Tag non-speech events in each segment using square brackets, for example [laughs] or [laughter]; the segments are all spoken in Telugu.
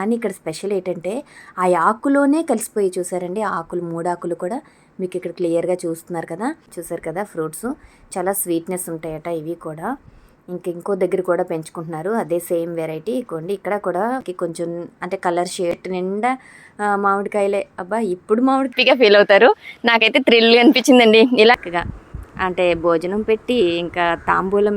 కానీ ఇక్కడ స్పెషల్ ఏంటంటే ఆ ఆకులోనే కలిసిపోయి చూసారండి ఆకులు మూడాకులు కూడా మీకు ఇక్కడ క్లియర్గా చూస్తున్నారు కదా. చూసారు కదా ఫ్రూట్స్? చాలా స్వీట్నెస్ ఉంటాయట ఇవి కూడా. ఇంక ఇంకో దగ్గర కూడా పెంచుకుంటున్నారు. అదే సేమ్ వెరైటీ. కొండి ఇక్కడ కూడా కొంచెం అంటే కలర్ షేట్ నిండా మామిడికాయలే. అబ్బా ఇప్పుడు మామిడికాయగా ఫీల్ అవుతారు. నాకైతే థ్రిల్ అనిపించిందండి. ఇలాగా అంటే భోజనం పెట్టి ఇంకా తాంబూలం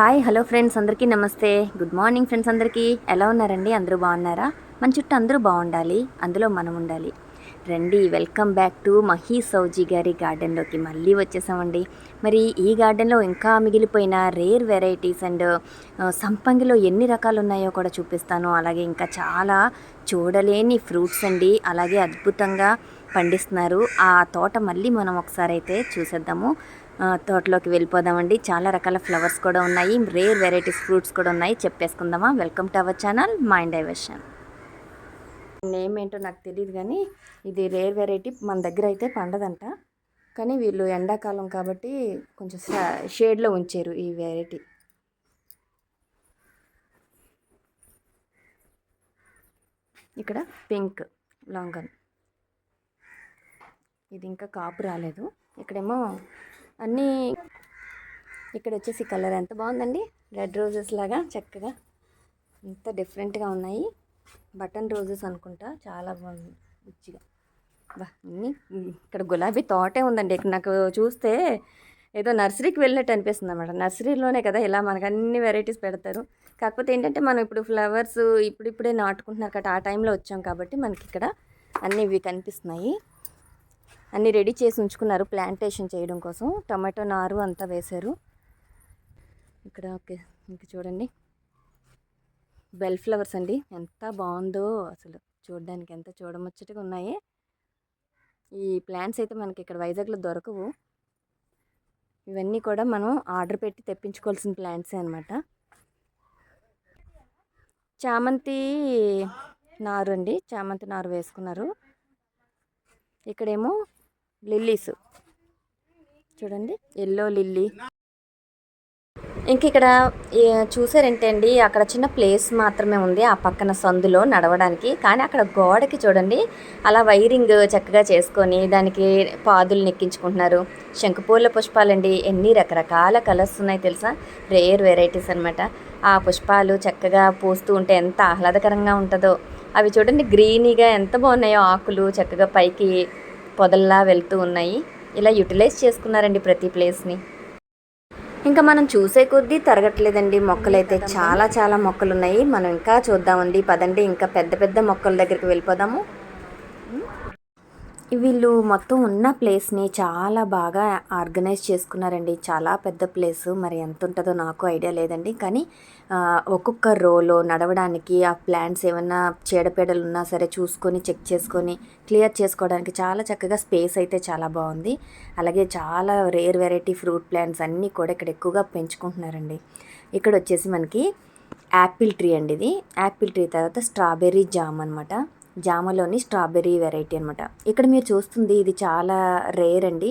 హాయ్ హలో ఫ్రెండ్స్ అందరికీ నమస్తే. గుడ్ మార్నింగ్ ఫ్రెండ్స్ అందరికీ. ఎలా ఉన్నారండి? అందరూ బాగున్నారా? మన చుట్టూ అందరూ బాగుండాలి. అందులో మనం ఉండాలి. రండి వెల్కమ్ బ్యాక్ టు మహీ సౌజీ గారి గార్డెన్లోకి మళ్ళీ వచ్చేసామండి. మరి ఈ గార్డెన్లో ఇంకా మిగిలిపోయిన రేర్ వెరైటీస్ అండ్ సంపంగిలో ఎన్ని రకాలు ఉన్నాయో కూడా చూపిస్తాను. అలాగే ఇంకా చాలా చూడలేని ఫ్రూట్స్ అండి. అలాగే అద్భుతంగా పండిస్తున్నారు. ఆ తోట మళ్ళీ మనం ఒకసారి అయితే చూసేద్దాము. తోటలోకి వెళ్ళిపోదామండి. చాలా రకాల ఫ్లవర్స్ కూడా ఉన్నాయి. రేర్ వెరైటీస్ ఫ్రూట్స్ కూడా ఉన్నాయి. చెప్పేసుకుందామా? Welcome to our channel mind diversion. Name ఏంటో నాకు తెలియదు కానీ ఇది రేర్ వెరైటీ. మన దగ్గర అయితే పండదంట. కానీ వీళ్ళు ఎండాకాలం కాబట్టి కొంచెం షేడ్లో ఉంచారు ఈ వెరైటీ. ఇక్కడ పింక్ లాంగన్ ఇది ఇంకా కాపు రాలేదు. ఇక్కడేమో అన్నీ ఇక్కడ వచ్చేసి కలర్ ఎంత బాగుందండి? రెడ్ రోజెస్ లాగా చక్కగా ఎంత డిఫరెంట్గా ఉన్నాయి. బటన్ రోజెస్ అనుకుంటా. చాలా బాగుంది రుచిగా. బా అన్నీ ఇక్కడ గులాబీ తోటే ఉందండి. ఇక్కడ నాకు చూస్తే ఏదో నర్సరీకి వెళ్ళినట్టు అనిపిస్తుంది అనమాట నర్సరీలోనే కదా ఇలా మనకు అన్ని వెరైటీస్ పెడతారు. కాకపోతే ఏంటంటే మనం ఇప్పుడు ఫ్లవర్స్ ఇప్పుడిప్పుడే నాటుకుంటున్నారు కాబట్టి ఆ టైంలో వచ్చాం కాబట్టి మనకి ఇక్కడ అన్నీ ఇవి కనిపిస్తున్నాయి. అన్నీ రెడీ చేసి ఉంచుకున్నారు ప్లాంటేషన్ చేయడం కోసం. టమాటో నారు అంతా వేశారు. ఇక్కడ ఓకే ఇంక చూడండి. బెల్ ఫ్లవర్స్ అండి. ఎంత బాగుందో అసలు. చూడడానికి ఎంత చూడముచ్చటగా ఉన్నాయి. ఈ ప్లాంట్స్ అయితే మనకి ఇక్కడ వైజాగ్లో దొరకవు. ఇవన్నీ కూడా మనం ఆర్డర్ పెట్టి తెప్పించుకోవాల్సిన ప్లాంట్సే అనమాట చామంతి నారు అండి. చామంతి నారు వేసుకున్నారు. ఇక్కడేమో లిల్లీస్ చూడండి. ఎల్లో లిల్లీ ఇంక ఇక్కడ ఏ, చూసారంటే అండి అక్కడ చిన్న ప్లేస్ మాత్రమే ఉంది. ఆ పక్కన సందులో నడవడానికి. కానీ అక్కడ గోడకి చూడండి. అలా వైరింగ్ చక్కగా చేసుకొని దానికి పాదులు నెక్కించుకుంటున్నారు. శంకుపూల పుష్పాలండి. ఎన్ని రకరకాల కలర్స్ ఉన్నాయి తెలుసా? రేర్ వెరైటీస్ అనమాట ఆ పుష్పాలు చక్కగా పూస్తూ ఉంటే ఎంత ఆహ్లాదకరంగా ఉంటుందో. అవి చూడండి. గ్రీనీగా ఎంత బాగున్నాయో ఆకులు చక్కగా పైకి పొదల్లా వెళ్తూ ఉన్నాయి. ఇలా యూటిలైజ్ చేసుకున్నారండి ప్రతి ప్లేస్ని. ఇంకా మనం చూసే కొద్దీ తరగట్లేదండి. మొక్కలైతే చాలా చాలా మొక్కలు ఉన్నాయి మనం ఇంకా చూద్దామండి. పదండి ఇంకా పెద్ద పెద్ద మొక్కల దగ్గరికి వెళ్ళిపోదాము. వీళ్ళు మొత్తం ఉన్న ప్లేస్ని చాలా బాగా ఆర్గనైజ్ చేసుకున్నారండి. చాలా పెద్ద ప్లేస్. మరి ఎంత ఉంటుందో నాకు ఐడియా లేదండి. కానీ ఒక్కొక్క రోలో నడవడానికి ఆ ప్లాంట్స్ ఏమైనా చీడపీడలు ఉన్నా సరే చూసుకొని చెక్ చేసుకొని క్లియర్ చేసుకోవడానికి చాలా చక్కగా స్పేస్ అయితే చాలా బాగుంది. అలాగే చాలా రేర్ వెరైటీ ఫ్రూట్ ప్లాంట్స్ అన్నీ కూడా ఇక్కడ ఎక్కువగా పెంచుకుంటున్నారండి. ఇక్కడ వచ్చేసి మనకి యాపిల్ ట్రీ అండి ఇది. యాపిల్ ట్రీ తర్వాత స్ట్రాబెర్రీ జామ్ అనమాట జామలోని స్ట్రాబెర్రీ వెరైటీ అనమాట ఇక్కడ మీరు చూస్తుంది ఇది చాలా రేర్ అండి.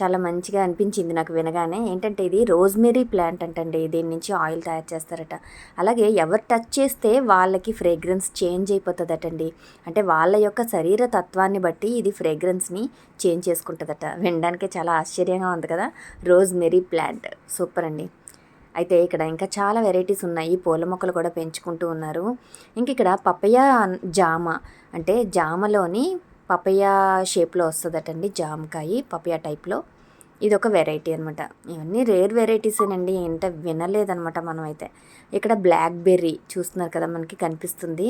చాలా మంచిగా అనిపించింది నాకు వినగానే. ఏంటంటే ఇది రోజ్మెరీ ప్లాంట్ అంటండి. దీని నుంచి ఆయిల్ తయారు చేస్తారట. అలాగే ఎవరు టచ్ చేస్తే వాళ్ళకి ఫ్రేగ్రెన్స్ చేంజ్ అయిపోతుందటండి. అంటే వాళ్ళ యొక్క శరీర తత్వాన్ని బట్టి ఇది ఫ్రేగ్రెన్స్ని చేంజ్ చేసుకుంటుందట. వినడానికే చాలా ఆశ్చర్యంగా ఉంది కదా. Rosemary plant. సూపర్ అండి. అయితే ఇక్కడ ఇంకా చాలా వెరైటీస్ ఉన్నాయి. పూల మొక్కలు కూడా పెంచుకుంటూ ఉన్నారు. ఇంక ఇక్కడ పపయ జామ అంటే జామలోని పపయ షేప్లో వస్తుందటండి జామకాయ పపయ టైప్లో. ఇది ఒక వెరైటీ అనమాట ఇవన్నీ రేర్ వెరైటీసేనండి. ఏంట వినలేదనమాట మనం అయితే ఇక్కడ బ్లాక్ బెర్రీ చూస్తున్నారు కదా మనకి కనిపిస్తుంది.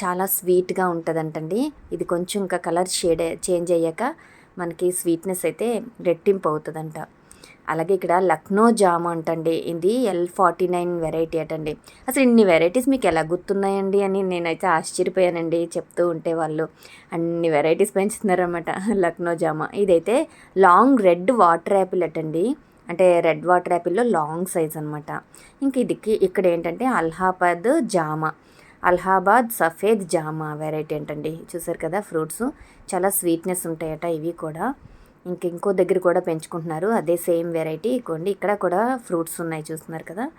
చాలా స్వీట్గా ఉంటుందంటండి. ఇది కొంచెం ఇంకా కలర్ షేడ్ చేంజ్ అయ్యాక మనకి స్వీట్నెస్ అయితే రెట్టింపు అవుతుందంట. అలాగే ఇక్కడ లక్నో జామ్ అంటండి. ఇది ఎల్ ఫార్టీ నైన్ వెరైటీ అటండి. అసలు ఇన్ని వెరైటీస్ మీకు ఎలా గుర్తున్నాయండి అని నేనైతే ఆశ్చర్యపోయానండి చెప్తూ ఉంటే వాళ్ళు. అన్ని వెరైటీస్ పెంచుతున్నారన్నమాట [laughs] లక్నో జామ. ఇదైతే లాంగ్ రెడ్ వాటర్ యాపిల్ అటండి. అంటే రెడ్ వాటర్ యాపిల్లో లాంగ్ సైజ్ అనమాట ఇంక ఇదికి ఇక్కడ ఏంటంటే అల్హాబాద్ జామ. అలహాబాద్ సఫేద్ జామా వెరైటీ ఏంటండి చూసారు కదా ఫ్రూట్స్ చాలా స్వీట్నెస్ ఉంటాయట ఇవి కూడా. ఇంక ఇంకో దగ్గర కూడా పెంచుకుంటున్నారు. అదే సేమ్ వెరైటీ. కొండి ఇక్కడ కూడా ఫ్రూట్స్ ఉన్నాయి చూస్తున్నారు కదా.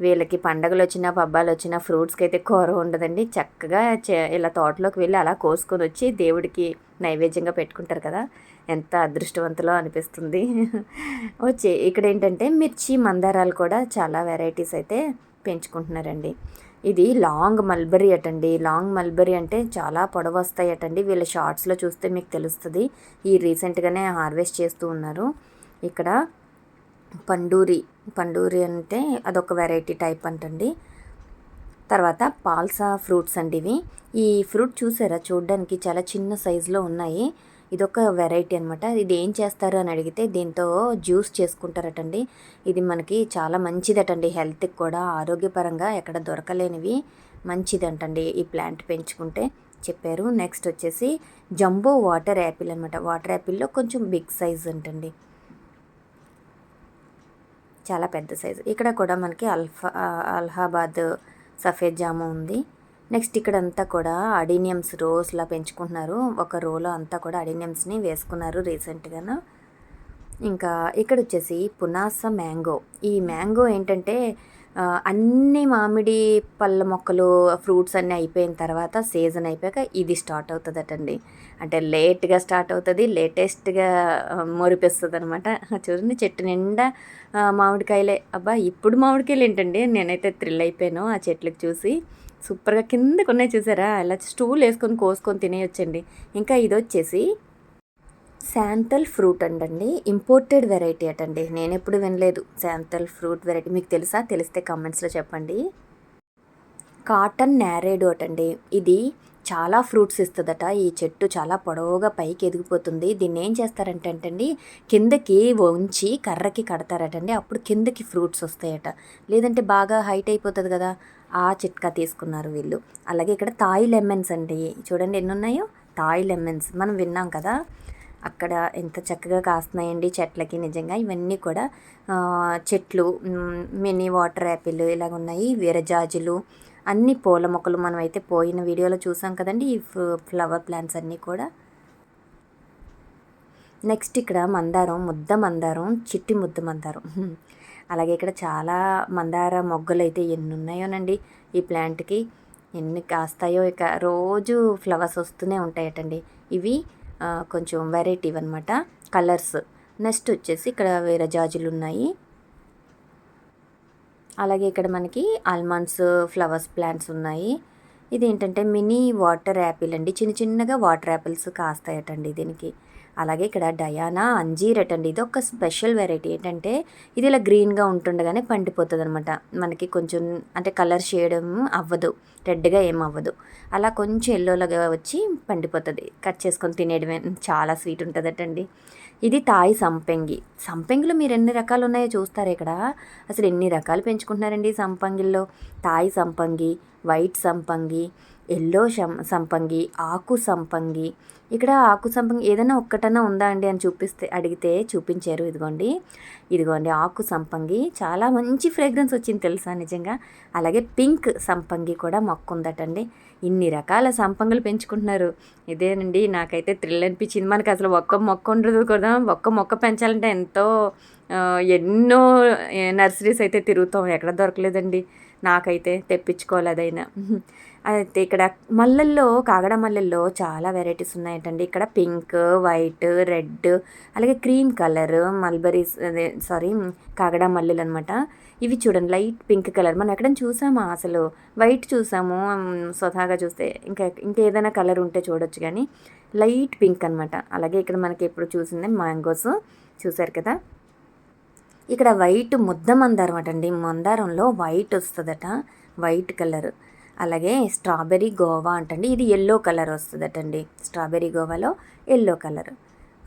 వీళ్ళకి పండగలు వచ్చినా పబ్బాలు వచ్చినా ఫ్రూట్స్కి అయితే కూర ఉండదండి. చక్కగా చే- ఇలా తోటలోకి వెళ్ళి అలా కోసుకొని వచ్చి దేవుడికి నైవేద్యంగా పెట్టుకుంటారు కదా. ఎంత అదృష్టవంతులో అనిపిస్తుంది. [laughs] వచ్చి ఇక్కడ ఏంటంటే మిర్చి మందారాలు కూడా చాలా వెరైటీస్ అయితే పెంచుకుంటున్నారండి. ఇది లాంగ్ మల్బరీ అటండి. లాంగ్ మల్బరీ అంటే చాలా పొడవు వస్తాయటండి వీళ్ళ షార్ట్స్లో చూస్తే మీకు తెలుస్తుంది. ఈ రీసెంట్గానే హార్వెస్ట్ చేస్తూ ఉన్నారు. ఇక్కడ పండూరి పండూరి అంటే అదొక వెరైటీ టైప్ అంటండి. తర్వాత పాల్సా ఫ్రూట్స్ అండి ఇవి. ఈ ఫ్రూట్ చూసారా? చూడడానికి చాలా చిన్న సైజులో ఉన్నాయి. ఇదొక వెరైటీ అనమాట ఇది ఏం చేస్తారు అని అడిగితే దీంతో జ్యూస్ చేసుకుంటారటండి. ఇది మనకి చాలా మంచిదటండి. హెల్త్కి కూడా ఆరోగ్యపరంగా ఎక్కడ దొరకలేనివి మంచిదంటండి ఈ ప్లాంట్ పెంచుకుంటే చెప్పారు. నెక్స్ట్ వచ్చేసి జంబో వాటర్ యాపిల్ అనమాట వాటర్ యాపిల్లో కొంచెం బిగ్ సైజ్ ఉంటుంది చాలా పెద్ద సైజు. ఇక్కడ కూడా మనకి అల్ఫా అలహాబాద్ సఫేద్ జాము ఉంది. నెక్స్ట్ ఇక్కడంతా కూడా అడీనియమ్స్ రోస్లా పెంచుకుంటున్నారు. ఒక రోలో అంతా కూడా అడీనియమ్స్ని వేసుకున్నారు రీసెంట్గాను. ఇంకా ఇక్కడ వచ్చేసి పునాస మ్యాంగో. ఈ మ్యాంగో ఏంటంటే అన్ని మామిడి పళ్ళ మొక్కలు ఫ్రూట్స్ అన్నీ అయిపోయిన తర్వాత సీజన్ అయిపోయాక ఇది స్టార్ట్ అవుతుందటండి. అంటే లేట్గా స్టార్ట్ అవుతుంది లేటెస్ట్గా మొరిపిస్తుంది అనమాట చూడండి చెట్టు నిండా మామిడికాయలే. అబ్బా ఇప్పుడు మామిడికాయలు ఏంటండి నేనైతే థ్రిల్ అయిపోయాను ఆ చెట్లకు చూసి. సూపర్గా కిందకు ఉన్నాయి చూసారా? ఇలా స్టూల్ వేసుకొని కోసుకొని తినేయొచ్చండి. ఇంకా ఇది వచ్చేసి శాంతల్ ఫ్రూట్ అంటండి ఇంపోర్టెడ్ వెరైటీ అటండి. నేను ఎప్పుడు వినలేదు శాంతల్ ఫ్రూట్ వెరైటీ. మీకు తెలుసా? తెలిస్తే కామెంట్స్లో చెప్పండి. కాటన్ నేరేడు అటండి. ఇది చాలా ఫ్రూట్స్ ఇస్తుందట. ఈ చెట్టు చాలా పొడవుగా పైకి ఎదిగిపోతుంది. దీన్ని ఏం చేస్తారంటే అండి కిందకి వంచి కర్రకి కడతారటండి. అప్పుడు కిందకి ఫ్రూట్స్ వస్తాయట. లేదంటే బాగా హైట్ అయిపోతుంది కదా. ఆ చిట్కా తీసుకున్నారు వీళ్ళు. అలాగే ఇక్కడ తాయి లెమన్స్ అండి. చూడండి ఎన్ని ఉన్నాయో తాయి లెమన్స్ మనం విన్నాం కదా? అక్కడ ఎంత చక్కగా కాస్తున్నాయండి చెట్లకి నిజంగా. ఇవన్నీ కూడా చెట్లు మినీ వాటర్ యాపిల్ ఇలాగ ఉన్నాయి వీరజాజులు అన్ని పూల మొక్కలు మనం అయితే పోయిన వీడియోలో చూసాం కదండి ఈ ఫ్- ఫ్లవర్ ప్లాంట్స్ అన్నీ కూడా. నెక్స్ట్ ఇక్కడ మందారం ముద్ద మందారం చిట్టి ముద్ద మందారం. అలాగే ఇక్కడ చాలా మందార మొగ్గలు అయితే ఎన్ని ఉన్నాయోనండి ఈ ప్లాంట్కి ఎన్ని కాస్తాయో ఇక రోజు ఫ్లవర్స్ వస్తూనే ఉంటాయటండి. ఇవి కొంచెం వెరైటీ అనమాట కలర్స్. నెక్స్ట్ వచ్చేసి ఇక్కడ వేరే జాజులు ఉన్నాయి. అలాగే ఇక్కడ మనకి ఆల్మండ్స్ ఫ్లవర్స్ ప్లాంట్స్ ఉన్నాయి. ఇది ఏంటంటే మినీ వాటర్ యాపిల్ అండి. చిన్న చిన్నగా వాటర్ యాపిల్స్ కాస్తాయటండి దీనికి. అలాగే ఇక్కడ డయానా అంజీర్ అండి ఇది ఒక స్పెషల్ వెరైటీ ఏంటంటే ఇది ఇలా గ్రీన్గా ఉంటుండగానే పండిపోతుంది అనమాట మనకి కొంచెం అంటే కలర్ షేడ్ అవ్వదు రెడ్గా ఏం అవ్వదు. అలా కొంచెం ఎల్లోలాగా వచ్చి పండిపోతుంది. కట్ చేసుకొని తినేయడమే. చాలా స్వీట్ ఉంటుందటండి ఇది తాయి సంపెంగి. సంపెంగిలో మీరు ఎన్ని రకాలు ఉన్నాయో చూస్తారు ఇక్కడ. అసలు ఎన్ని రకాలు పెంచుకుంటున్నారండి సంపంగిల్లో? తాయి సంపంగి వైట్ సంపంగి ఎల్లో సంపంగి ఆకు సంపంగి ఇక్కడ ఆకు సంపంగి ఏదైనా ఒక్కటన్నా ఉందా అండి అని చూపిస్తే అడిగితే చూపించారు. ఇదిగోండి. ఇదిగోండి ఆకు సంపంగి చాలా మంచి ఫ్రేగ్రెన్స్ వచ్చింది తెలుసా నిజంగా. అలాగే పింక్ సంపంగి కూడా మొక్క ఉందటండి ఇన్ని రకాల సంపంగులు పెంచుకుంటున్నారు. ఇదేనండి నాకైతే థ్రిల్ అనిపించింది. మనకి అసలు ఒక్క మొక్క ఉండదు కదా. ఒక్క మొక్క పెంచాలంటే ఎంతో ఎన్నో నర్సరీస్ అయితే తిరుగుతాం. ఎక్కడ దొరకలేదండి. నాకైతే తెప్పించుకోవాలి అదైనా. అయితే ఇక్కడ మల్లెల్లో కాగడ మల్లెల్లో చాలా వెరైటీస్ ఉన్నాయంటండి. ఇక్కడ పింక్ వైట్ రెడ్ అలాగే క్రీమ్ కలర్ మల్బరీస్ అదే సారీ కాగడ మల్లెలు అనమాట ఇవి చూడండి లైట్ పింక్ కలర్. మనం ఎక్కడైనా చూసామా అసలు? వైట్ చూసాము స్వతహాగా చూస్తే. ఇంకా ఇంకేదైనా కలర్ ఉంటే చూడొచ్చు కానీ లైట్ పింక్ అనమాట అలాగే ఇక్కడ మనకి ఎప్పుడు చూసింది మ్యాంగోస్. చూసారు కదా? ఇక్కడ వైట్ ముద్ద మందారం అటండి మందారంలో వైట్ వస్తుందట. White colour. అలాగే స్ట్రాబెర్రీ గోవా అంటండి. ఇది ఎల్లో కలర్ వస్తుందటండి. స్ట్రాబెర్రీ గోవాలో ఎల్లో కలర్.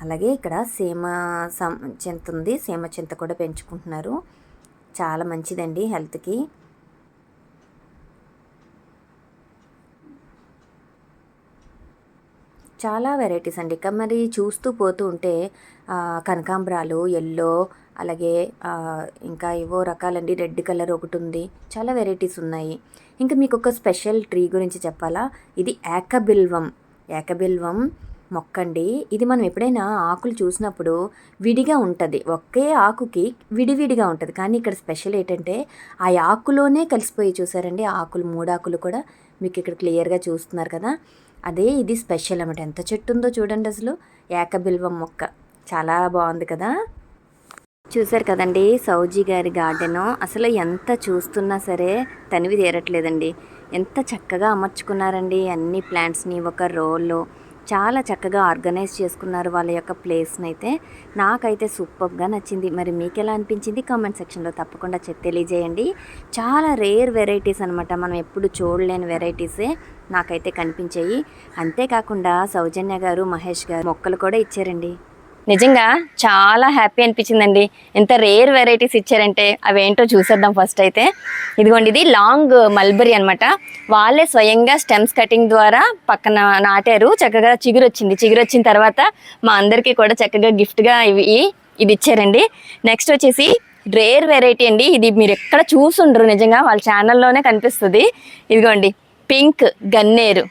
అలాగే ఇక్కడ సీమ సం చింత ఉంది. సీమ చింత కూడా పెంచుకుంటున్నారు. చాలా మంచిదండి హెల్త్కి. చాలా వెరైటీస్ అండి. ఇక మరి చూస్తూ పోతూ ఉంటే కనకాంబరాలు ఎల్లో అలాగే ఇంకా ఏవో రకాలండి. రెడ్ కలర్ ఒకటి ఉంది చాలా వెరైటీస్ ఉన్నాయి. ఇంకా మీకు ఒక స్పెషల్ ట్రీ గురించి చెప్పాలా? ఇది ఏకబిల్వం. ఏకబిల్వం మొక్క అండి ఇది మనం ఎప్పుడైనా ఆకులు చూసినప్పుడు విడిగా ఉంటుంది. ఒకే ఆకుకి విడివిడిగా ఉంటుంది. కానీ ఇక్కడ స్పెషల్ ఏంటంటే ఆ ఆకులోనే కలిసిపోయి చూసారండి. ఆకులు మూడాకులు కూడా మీకు ఇక్కడ క్లియర్గా చూస్తున్నారు కదా. అదే ఇది స్పెషల్ అనమాట ఎంత చెట్టు ఉందో చూడండి అసలు. ఏకబిల్వం మొక్క. చాలా బాగుంది కదా? చూశారు కదండి సౌజీ గారి గార్డెను. అసలు ఎంత చూస్తున్నా సరే తనివి తీరట్లేదండి. ఎంత చక్కగా అమర్చుకున్నారండి అన్ని ప్లాంట్స్ని ఒక రోల్లో చాలా చక్కగా ఆర్గనైజ్ చేసుకున్నారు వాళ్ళ యొక్క ప్లేస్ని అయితే నాకైతే సూపర్గా నచ్చింది. మరి మీకు ఎలా అనిపించింది? కామెంట్ సెక్షన్లో తప్పకుండా తెలియజేయండి. చాలా రేర్ వెరైటీస్ అనమాట మనం ఎప్పుడు చూడలేని వెరైటీసే నాకైతే కనిపించాయి. అంతేకాకుండా సౌజన్య గారు మహేష్ గారు మొక్కలు కూడా ఇచ్చారండి. నిజంగా చాలా హ్యాపీ అనిపించిందండి. ఎంత రేర్ వెరైటీస్ ఇచ్చారంటే అవేంటో చూసేద్దాం ఫస్ట్ అయితే. ఇదిగోండి ఇది లాంగ్ మల్బరీ అన్నమాట. వాళ్ళే స్వయంగా స్టెమ్స్ కటింగ్ ద్వారా పక్కన నాటారు. చక్కగా చిగురు వచ్చింది చిగురు వచ్చిన తర్వాత మా అందరికీ కూడా చక్కగా గిఫ్ట్గా ఇవి ఇది ఇచ్చారండి. నెక్స్ట్ వచ్చేసి రేర్ వెరైటీ అండి. ఇది మీరు ఎక్కడ చూసుండరు నిజంగా వాళ్ళ ఛానల్లోనే కనిపిస్తుంది. ఇదిగోండి పింక్ గన్నేరు.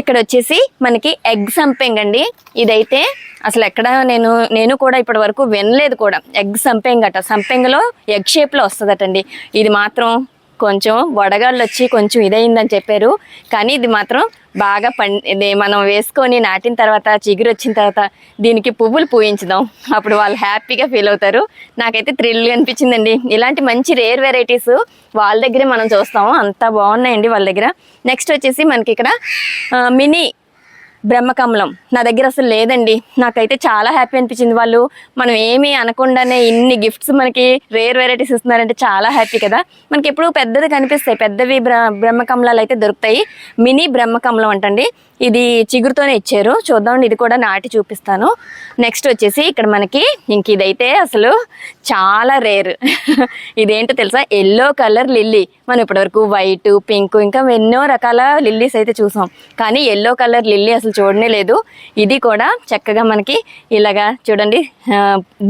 ఇక్కడ వచ్చేసి మనకి ఎగ్ సంపెంగ్ అండి. ఇదైతే అసలు ఎక్కడ నేను నేను కూడా ఇప్పటి వరకు వినలేదు కూడా. ఎగ్ సంపెంగ్ అట. సంపెంగలో ఎగ్ షేప్లో వస్తుందటండి. ఇది మాత్రం కొంచెం వడగాళ్ళు వచ్చి కొంచెం ఇదైందని చెప్పారు. కానీ ఇది మాత్రం బాగా పండి మనం వేసుకొని నాటిన తర్వాత చిగురు వచ్చిన తర్వాత దీనికి పువ్వులు పూయించుదాం. అప్పుడు వాళ్ళు హ్యాపీగా ఫీల్ అవుతారు. నాకైతే థ్రిల్ అనిపించిందండి. ఇలాంటి మంచి రేర్ వెరైటీస్ వాళ్ళ దగ్గరే మనం చూస్తాము. అంత బాగున్నాయండి వాళ్ళ దగ్గర. నెక్స్ట్ వచ్చేసి మనకి ఇక్కడ మినీ బ్రహ్మకమలం. నా దగ్గర అసలు లేదండి. నాకైతే చాలా హ్యాపీ అనిపించింది. వాళ్ళు మనం ఏమీ అనకుండానే ఇన్ని గిఫ్ట్స్ మనకి రేర్ వెరైటీస్ ఇస్తున్నారంటే చాలా హ్యాపీ కదా. మనకి ఎప్పుడు పెద్దది కనిపిస్తాయి. పెద్దవి బ్ర బ్రహ్మకమలాలు అయితే దొరుకుతాయి. మినీ బ్రహ్మకమలం అంటండి. ఇది చిగురుతోనే ఇచ్చారు. చూద్దామండి ఇది కూడా నాటి చూపిస్తాను. నెక్స్ట్ వచ్చేసి ఇక్కడ మనకి ఇంక ఇదైతే అసలు చాలా రేర్ [laughs] ఇదేంటో తెలుసా? ఎల్లో కలర్ లిల్లీ మనం ఇప్పటివరకు వైట్ పింక్ ఇంకా ఎన్నో రకాల లిల్లీస్ అయితే చూసాం. కానీ ఎల్లో కలర్ లిల్లీ అసలు చూడనే లేదు. ఇది కూడా చక్కగా మనకి ఇలాగా చూడండి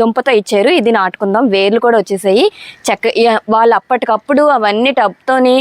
దుంపతో ఇచ్చారు. ఇది నాటుకుందాం. వేర్లు కూడా వచ్చేసాయి. చక్క వాళ్ళు అప్పటికప్పుడు అవన్నీ టబ్తోని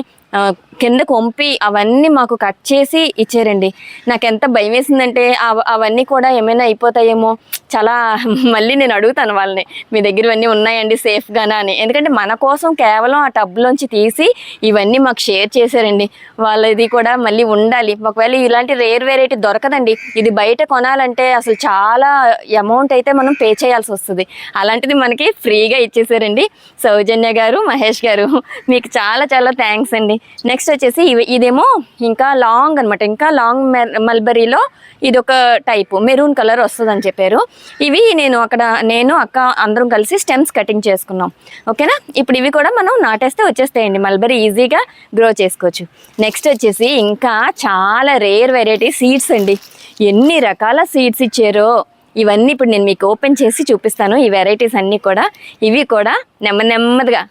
కింద కొంపి అవన్నీ మాకు కట్ చేసి ఇచ్చారండి. నాకు ఎంత భయం వేసిందంటే అవ- అవన్నీ కూడా ఏమైనా అయిపోతాయేమో. చాలా మళ్ళీ నేను అడుగుతాను వాళ్ళని మీ దగ్గర ఇవన్నీ ఉన్నాయండి సేఫ్గానా అని. ఎందుకంటే మన కోసం కేవలం ఆ టబ్లోంచి తీసి ఇవన్నీ మాకు షేర్ చేశారండి. వాళ్ళది కూడా మళ్ళీ ఉండాలి. ఒకవేళ ఇలాంటి రేర్ వెరైటీ దొరకదండి. ఇది బయట కొనాలంటే అసలు చాలా అమౌంట్ అయితే మనం పే చేయాల్సి వస్తుంది. అలాంటిది మనకి ఫ్రీగా ఇచ్చేసారండి. సౌజన్య గారు మహేష్ గారు మీకు చాలా చాలా థ్యాంక్స్ అండి. నెక్స్ట్ నెక్స్ట్ వచ్చేసి ఇవి ఇదేమో ఇంకా లాంగ్ అనమాట ఇంకా లాంగ్ మెర్- మల్బరీలో ఇది ఒక టైపు. మెరూన్ కలర్ వస్తుందని చెప్పారు. ఇవి నేను అక్కడ నేను అక్క అందరం కలిసి స్టెమ్స్ కటింగ్ చేసుకున్నాం. ఓకేనా? ఇప్పుడు ఇవి కూడా మనం నాటేస్తే వచ్చేస్తాయండి. మల్బరీ ఈజీగా గ్రో చేసుకోవచ్చు. నెక్స్ట్ వచ్చేసి ఇంకా చాలా రేర్ వెరైటీ సీడ్స్ అండి. ఎన్ని రకాల సీడ్స్ ఇచ్చారో. ఇవన్నీ ఇప్పుడు నేను మీకు ఓపెన్ చేసి చూపిస్తాను. ఈ వెరైటీస్ అన్నీ కూడా ఇవి కూడా నెమ్మది నెమ్మదిగా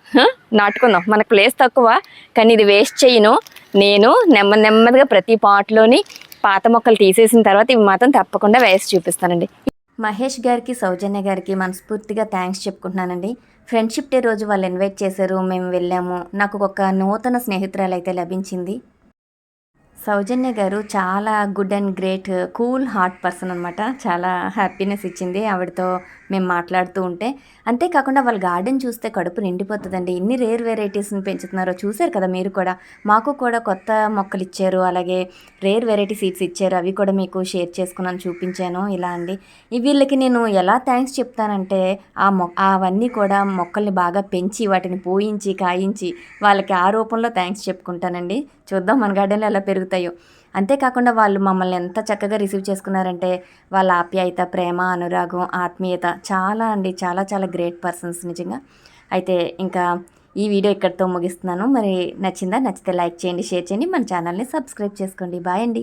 నాటుకుందాం. మనకు ప్లేస్ తక్కువ కానీ ఇది వేస్ట్ చేయను. నేను నెమ్మది నెమ్మదిగా ప్రతి పాట్లోని పాత మొక్కలు తీసేసిన తర్వాత ఇవి మాత్రం తప్పకుండా వేసి చూపిస్తానండి. మహేష్ గారికి సౌజన్య గారికి మనస్ఫూర్తిగా థ్యాంక్స్ చెప్పుకుంటున్నానండి. ఫ్రెండ్షిప్ డే రోజు వాళ్ళు ఇన్వైట్ చేశారు. మేము వెళ్ళాము. నాకు ఒక నూతన స్నేహితురాలు అయితే లభించింది. సౌజన్య గారు చాలా good and great cool heart person అనమాట చాలా హ్యాపీనెస్ ఇచ్చింది. ఆవిడతో మేము మాట్లాడుతూ ఉంటే. అంతేకాకుండా వాళ్ళ గార్డెన్ చూస్తే కడుపు నిండిపోతుందండి. ఇన్ని రేర్ వెరైటీస్ని పెంచుతున్నారో చూశారు కదా మీరు కూడా. మాకు కూడా కొత్త మొక్కలు ఇచ్చారు. అలాగే రేర్ వెరైటీ సీడ్స్ ఇచ్చారు. అవి కూడా మీకు షేర్ చేసుకున్నాను చూపించాను ఇలా అండి. వీళ్ళకి నేను ఎలా థ్యాంక్స్ చెప్తానంటే ఆ మొ అవన్నీ కూడా మొక్కల్ని బాగా పెంచి వాటిని పూయించి కాయించి వాళ్ళకి ఆ రూపంలో థ్యాంక్స్ చెప్పుకుంటానండి. చూద్దాం మన గార్డెన్లో ఎలా పెరుగుతాయో. అంతేకాకుండా వాళ్ళు మమ్మల్ని ఎంత చక్కగా రిసీవ్ చేసుకున్నారంటే వాళ్ళ ఆప్యాయత ప్రేమ అనురాగం ఆత్మీయత చాలా అండి. చాలా చాలా గ్రేట్ పర్సన్స్ నిజంగా. అయితే ఇంకా ఈ వీడియో ఇక్కడితో ముగిస్తున్నాను. మరి నచ్చిందా? నచ్చితే లైక్ చేయండి షేర్ చేయండి. మన ఛానల్ని సబ్స్క్రైబ్ చేసుకోండి. బాయ్ అండి.